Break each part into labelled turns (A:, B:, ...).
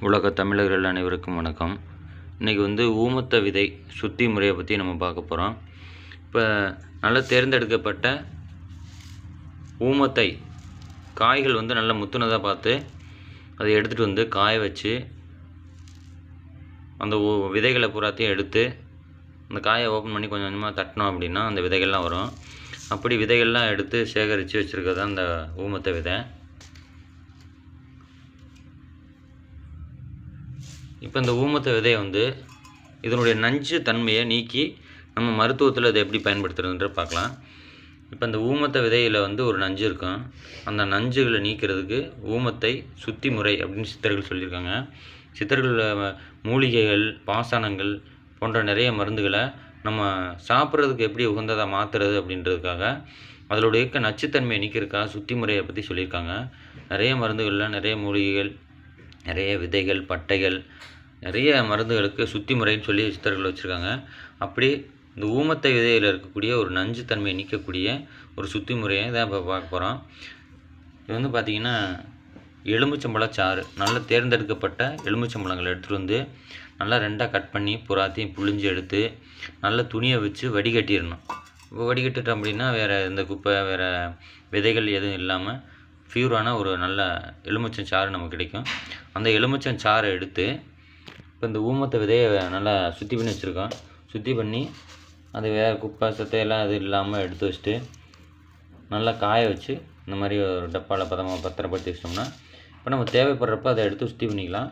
A: உலக தமிழர்கள் அனைவருக்கும் வணக்கம். இன்றைக்கி வந்து ஊமத்த விதை சுத்தி முறையை பற்றி நம்ம பார்க்க போகிறோம் இப்போ நல்லா தேர்ந்தெடுக்கப்பட்ட ஊமத்தை காய்கள் வந்து நல்லா முத்துனதாக பார்த்து அதை எடுத்துகிட்டு வந்து காய வச்சு அந்த ஊ- விதைகளை பூராத்தையும் எடுத்து அந்த காயை ஓப்பன் பண்ணி கொஞ்சம் கொஞ்சமாக தட்டினோம் அப்படின்னா அந்த விதைகள்லாம் வரும். அப்படி விதைகள்லாம் எடுத்து சேகரித்து வச்சுருக்கிறது அந்த ஊமத்த விதை. இப்போ இந்த ஊமத்த விதையை வந்து இதனுடைய நஞ்சு தன்மையை நீக்கி நம்ம மருத்துவத்தில் அதை எப்படி பயன்படுத்துறதுன்ற பார்க்கலாம். இப்போ இந்த ஊமத்த விதையில் வந்து ஒரு நஞ்சு இருக்கும் அந்த நஞ்சுகளை நீக்கிறதுக்கு ஊமத்தை சுத்தி முறை அப்படின்னு சித்தர்கள் சொல்லியிருக்காங்க. சித்தர்கள் மூலிகைகள் பாசனங்கள் போன்ற நிறைய மருந்துகளை நம்ம சாப்பிட்றதுக்கு எப்படி உகந்ததாக மாற்றுறது அப்படின்றதுக்காக அதனுடைய இருக்க நச்சுத்தன்மையை நீக்கிறதுக்காக சுத்தி முறையை பற்றி சொல்லியிருக்காங்க. நிறைய மருந்துகளில் நிறைய மூலிகைகள் நிறைய விதைகள் பட்டைகள் நிறைய மருந்துகளுக்கு சுத்தி முறைன்னு சொல்லி சித்தர்கள் வச்சுருக்காங்க. அப்படி இந்த ஊமத்தை விதையில் இருக்கக்கூடிய ஒரு நஞ்சு தன்மையை நீக்கக்கூடிய ஒரு சுத்தி முறையை தான் இப்போ பார்க்க போகிறோம் இது வந்து பார்த்திங்கன்னா எலுமிச்சம்பழச்சாறு நல்லா தேர்ந்தெடுக்கப்பட்ட எலுமிச்சம்பழங்களை எடுத்துகிட்டு வந்து நல்லா ரெண்டாக கட் பண்ணி புறாத்தையும் புழிஞ்சு எடுத்து நல்ல துணியை வச்சு வடிகட்டிடணும். இப்போ வடிகட்டுட்டோம் அப்படின்னா வேறு இந்த குப்பை வேறு விதைகள் எதுவும் இல்லாமல் ஃபியூரான ஒரு நல்ல எலுமிச்சம் சாறு நமக்கு கிடைக்கும். அந்த எலுமிச்சம் சாறை எடுத்து இப்போ இந்த ஊமத்தை விதையை நல்லா சுத்தி பண்ணி வச்சுருக்கோம். சுத்தி பண்ணி அது வேறு குப்பை சத்தையெல்லாம் அது இல்லாமல் எடுத்து வச்சுட்டு நல்லா காய வச்சு இந்த மாதிரி ஒரு டப்பாவில் பதமாக பத்திரப்படுத்தி வச்சிட்டோம்னா இப்போ நம்ம தேவைப்படுறப்ப அதை எடுத்து சுத்தி பண்ணிக்கலாம்.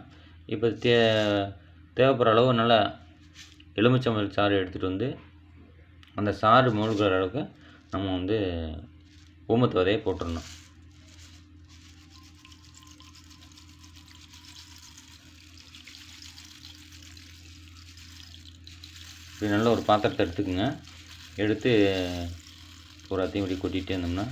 A: இப்போ தே தேவைப்படுற அளவு நல்லா எலுமிச்சம்பழ சாறு எடுத்துகிட்டு வந்து அந்த சாறு மூழ்கிற அளவுக்கு நம்ம வந்து ஊமத்து விதையை போட்டுடணும். இப்படி நல்ல ஒரு பாத்திரத்தை எடுத்துக்கோங்க. எடுத்து பூராத்தையும் இப்படி கொட்டிகிட்டே இருந்தோம்னா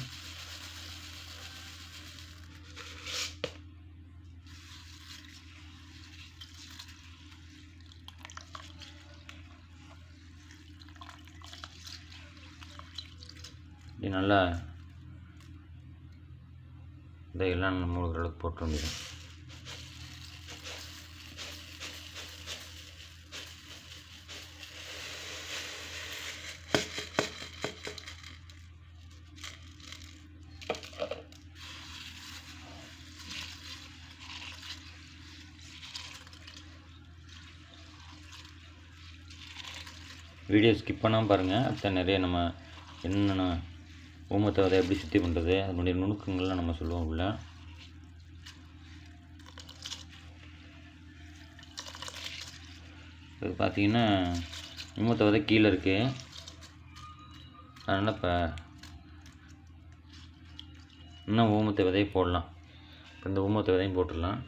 A: இப்படி நல்லா இதையெல்லாம் நம்ம மூழ்கிற அளவுக்கு போட்டு முடியும் வீடியோ ஸ்கிப் பண்ணாமல் பாருங்கள் அடுத்த நிறைய நம்ம என்னென்ன ஊமத்தை விதை எப்படி சுத்தி பண்ணுறது அதனுடைய நுணுக்கங்கள்லாம் நம்ம சொல்லுவோம் உள்ள. இது பார்த்தீங்கன்னா ஊமத்தை விதை கீழே இருக்குது அதனால் இப்போ இன்னும் ஊமத்தை விதையை போடலாம். இப்போ இந்த ஊமத்தை விதையும் போட்டுடலாம்.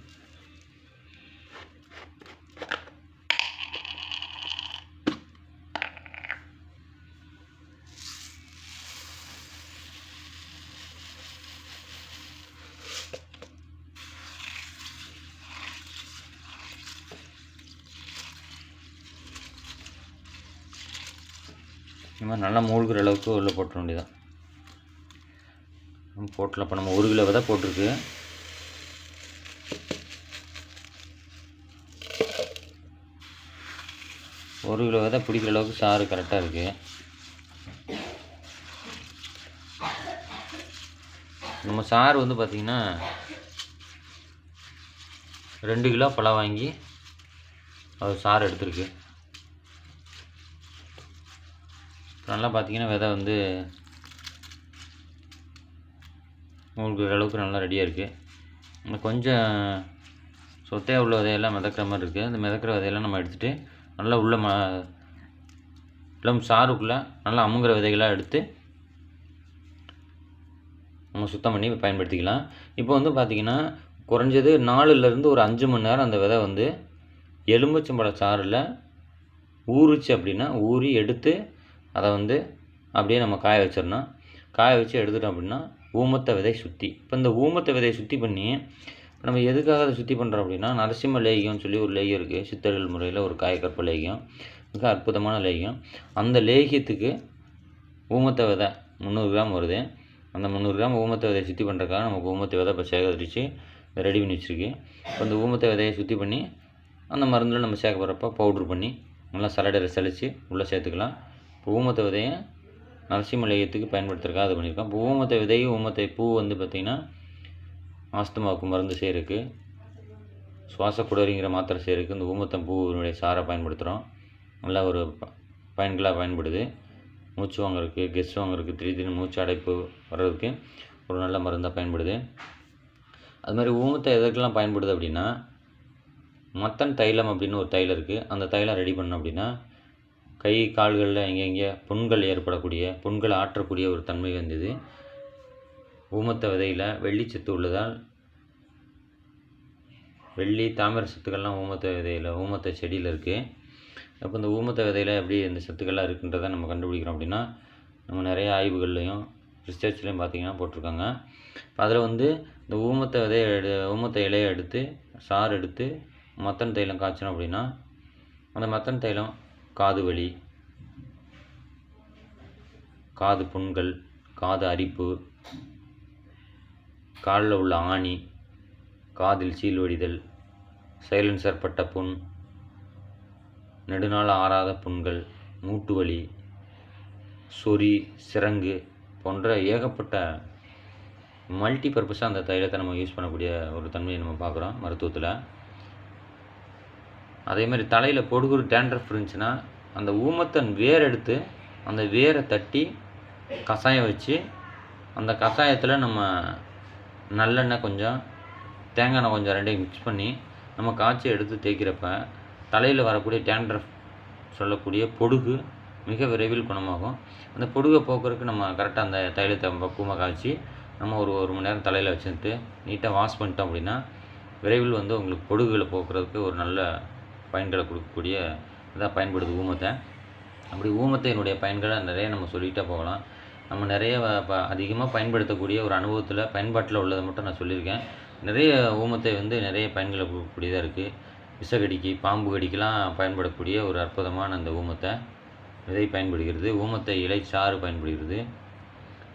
A: இந்த மாதிரி நல்லா மூழ்கிற அளவுக்கு உள்ளே போட்டுற வேண்டியதான் போட்டலாம் இப்போ நம்ம ஒரு கிலோ தான் போட்டிருக்கு. ஒரு கிலோ விதை பிடிக்கிற அளவுக்கு சாறு கரெக்டாக இருக்குது நம்ம சாறு வந்து பார்த்திங்கன்னா ரெண்டு கிலோ பழம் வாங்கி அது சாறு எடுத்திருக்கு. நல்லா பார்த்தீங்கன்னா விதை வந்து மூழ்கிற அளவுக்கு நல்லா ரெடியாக இருக்குது கொஞ்சம் சொத்தையாக உள்ள விதையெல்லாம் மிதக்கிற மாதிரி இருக்குது அந்த மிதக்கிற விதையெல்லாம் நம்ம எடுத்துகிட்டு நல்லா உள்ள ம இளம் சாறுக்குள்ளே நல்லா அமுங்குற விதைகளாக எடுத்து நம்ம சுத்தம் பண்ணி பயன்படுத்திக்கலாம். இப்போ வந்து பார்த்திங்கன்னா குறைஞ்சது நாலுலேருந்து ஒரு அஞ்சு மணி நேரம் அந்த விதை வந்து எலும்புச்சம்பழ சாறில் ஊறுச்சு அப்படின்னா ஊறி எடுத்து அதை வந்து அப்படியே நம்ம காய வச்சிடணும். காய வச்சு எடுத்துட்டோம் அப்படின்னா ஊமத்த விதை சுற்றி இப்போ இந்த ஊமத்த விதையை சுத்தி பண்ணி இப்போ நம்ம எதுக்காக அதை சுத்தி பண்ணுறோம் அப்படின்னா நரசிம்ம லேகியம்னு சொல்லி ஒரு லேகியம் இருக்குது சித்தர்கள் முறையில் ஒரு காயக்கற்ப லேகியம். மிக அற்புதமான லேகியம். அந்த லேகியத்துக்கு ஊமத்த விதை முந்நூறு கிராம் வருது. அந்த முந்நூறு கிராம் ஊமத்த விதையை சுற்றி பண்ணுறதுக்காக நமக்கு ஊமத்த விதை இப்போ சேகரித்து ரெடி பண்ணி வச்சுருக்கு. இப்போ அந்த ஊமத்தை விதையை சுத்தி பண்ணி அந்த மருந்தில் நம்ம சேர்க்க போகிறப்ப பவுட்ரு பண்ணி நல்லா சலடையில் செழித்து உள்ளே சேர்த்துக்கலாம். பூமத்த விதையை நரசிம்மலையத்துக்கு பயன்படுத்துறக்காக பயன்படுத்துறதுக்காக அது பண்ணியிருக்கோம் இப்போ ஊமத்தை விதையும் ஊமத்தை பூ வந்து பார்த்திங்கன்னா ஆஸ்துமாவுக்கு மருந்து செய்கிறதுக்கு சுவாசக்குடரிங்கிற மாத்திரை செய்கிறதுக்கு இந்த ஊமத்தம் பூவினுடைய சாரை பயன்படுத்துகிறோம் நல்ல ஒரு ப- பயன்களாக பயன்படுது. மூச்சு வாங்குறதுக்கு கெஸ் வாங்குறதுக்கு திடீர்னு மூச்சு அடைப்பு வர்றதுக்கு ஒரு நல்ல மருந்தாக பயன்படுது. அது மாதிரி ஊமத்தை எதற்கெல்லாம் பயன்படுது அப்படின்னா மத்தன் தைலம் அப்படின்னு ஒரு தைலம் இருக்குது அந்த தைலம் ரெடி பண்ணோம் அப்படின்னா கை கால்களில் எங்கெங்கே புண்கள் ஏற்படக்கூடிய புண்களை ஆற்றக்கூடிய ஒரு தன்மை வந்தது. ஊமத்த விதையில் வெள்ளிச்சத்து உள்ளதால் வெள்ளி தாமிர சத்துக்கள்லாம் ஊமத்த விதையில் ஊமத்த செடியில் இருக்குது அப்போ இந்த ஊமத்த விதையில் எப்படி இந்த சத்துக்கள்லாம் இருக்குன்றதை நம்ம கண்டுபிடிக்கிறோம் அப்படின்னா நம்ம நிறைய ஆய்வுகள்லையும் ரிசர்ச்லேயும் பார்த்தீங்கன்னா போட்டிருக்காங்க. அதில் வந்து இந்த ஊமத்த விதையை எடு ஊமத்த இலையை எடுத்து சாறு எடுத்து மத்தன் தைலம் காய்ச்சணும் அப்படின்னா அந்த மத்தன் தைலம் காது வலி காது புண்கள் காது அரிப்பு காலில் உள்ள ஆணி காதில் சீல் வடிதல் சைலன்சர் பட்ட புண் நெடுநாள் ஆறாத புண்கள் மூட்டு வலி சொறி சிறங்கு போன்ற ஏகப்பட்ட மல்டி பர்பஸாக அந்த தைலத்தை நம்ம யூஸ் பண்ணக்கூடிய ஒரு தன்மையை நம்ம பார்க்குறோம் மருத்துவத்தில். அதே மாதிரி தலையில் பொடுகுரு டேண்ட்ரஃப் இருந்துச்சுன்னா அந்த ஊமத்தன் வேர் எடுத்து அந்த வேரை தட்டி கஷாயம் வச்சு அந்த கஷாயத்தில் நம்ம நல்லெண்ணெய் கொஞ்சம் தேங்காய் எண்ணெய் கொஞ்சம் ரெண்டையும் மிக்ஸ் பண்ணி நம்ம காய்ச்சி எடுத்து தேய்க்கிறப்ப தலையில் வரக்கூடிய டேண்ட்ரஃப் சொல்லக்கூடிய பொடுகு மிக விரைவில் குணமாகும். அந்த பொடுகை போக்குறதுக்கு நம்ம கரெக்டாக அந்த தைலத்தை பக்குவமாக காய்ச்சி நம்ம ஒரு ஒரு மணி நேரம் தலையில் வச்சுட்டு நீட்டாக வாஷ் பண்ணிட்டோம் அப்படின்னா விரைவில் வந்து உங்களுக்கு பொடுகுகளை போக்குறதுக்கு ஒரு நல்ல பயன்களை கொடுக்கக்கூடிய இதாக பயன்படுது ஊமத்தை. அப்படி ஊமத்தையினுடைய பயன்களை நிறைய நம்ம சொல்லிகிட்டே போகலாம். நம்ம நிறைய அதிகமாக பயன்படுத்தக்கூடிய ஒரு அனுபவத்தில் பயன்பாட்டில் உள்ளதை மட்டும் நான் சொல்லியிருக்கேன். நிறைய ஊமத்தை வந்து நிறைய பயன்களை கொடுக்கக்கூடியதாக இருக்குது விஷக்கடிக்கு பாம்பு கடிக்கெலாம் பயன்படக்கூடிய ஒரு அற்புதமான அந்த ஊமத்தை. விதை பயன்படுகிறது. ஊமத்தை இலை சாறு பயன்படுகிறது.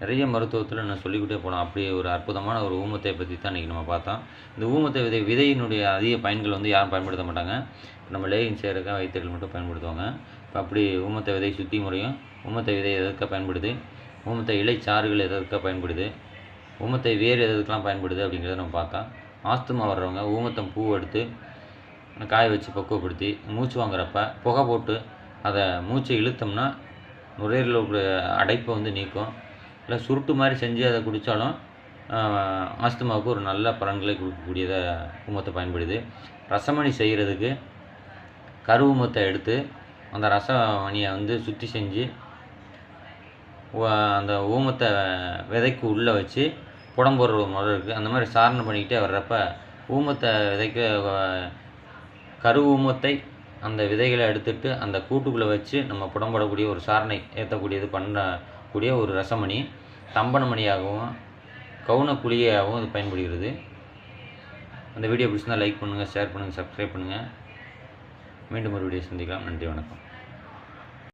A: நிறைய மருத்துவத்தில் நான் சொல்லிக்கிட்டே போகலாம் அப்படி ஒரு அற்புதமான ஒரு ஊமத்தை பற்றி தான் இன்றைக்கி நம்ம பார்த்தோம். இந்த ஊமத்தை விதை விதையினுடைய அதிக பயன்கள் வந்து யாரும் பயன்படுத்த மாட்டாங்க. நம்ம லேயின் செய்கிறதுக்காக வைத்தியர்கள் மட்டும் பயன்படுத்துவாங்க. இப்போ அப்படி ஊமத்தை விதை சுத்தி முறையும் ஊமத்தை விதை எதற்காக பயன்படுது? ஊமத்தை இலைச்சாறுகள் எதற்காக பயன்படுது? ஊமத்தை வேறு எதுக்கெல்லாம் பயன்படுது அப்படிங்கிறத நம்ம பார்த்தோம் ஆஸ்துமா வர்றவங்க ஊமத்தம் பூ எடுத்து காய வச்சு பக்குவப்படுத்தி மூச்சு வாங்குறப்ப புகை போட்டு அதை மூச்சை இழுத்தோம்னா நுரையீரலில் உள்ள அடைப்பை வந்து நீக்கும். இல்லை சுருட்டு மாதிரி செஞ்சு அதை குடித்தாலும் ஆஸ்துமாவுக்கு ஒரு நல்ல பலன்களை கொடுக்கக்கூடியதாக ஊமத்தை பயன்படுது. ரசமணி செய்கிறதுக்கு கரு ஊமத்தை எடுத்து அந்த ரசமணியை வந்து சுத்தி செஞ்சு அந்த ஊமத்தை விதைக்கு உள்ளே வச்சு புடம் போடுற ஒரு முறை இருக்குது அந்த மாதிரி சாரணம் பண்ணிக்கிட்டே வர்றப்ப ஊமத்தை விதைக்க கரு ஊமத்தை அந்த விதைகளை எடுத்துட்டு அந்த கூட்டுக்குள்ளே வச்சு நம்ம புடம்படக்கூடிய ஒரு சாரணை ஏற்றக்கூடியது பண்ண கூடிய ஒரு ரசமணி தம்பனமணியாகவும் கவுன குழியாகவும் இது பயன்படுகிறது. அந்த வீடியோ பிடிச்சிருந்தால் லைக் பண்ணுங்கள் ஷேர் பண்ணுங்கள் சப்ஸ்கிரைப் பண்ணுங்கள் மீண்டும் ஒரு வீடியோ சந்திக்கலாம். நன்றி வணக்கம்.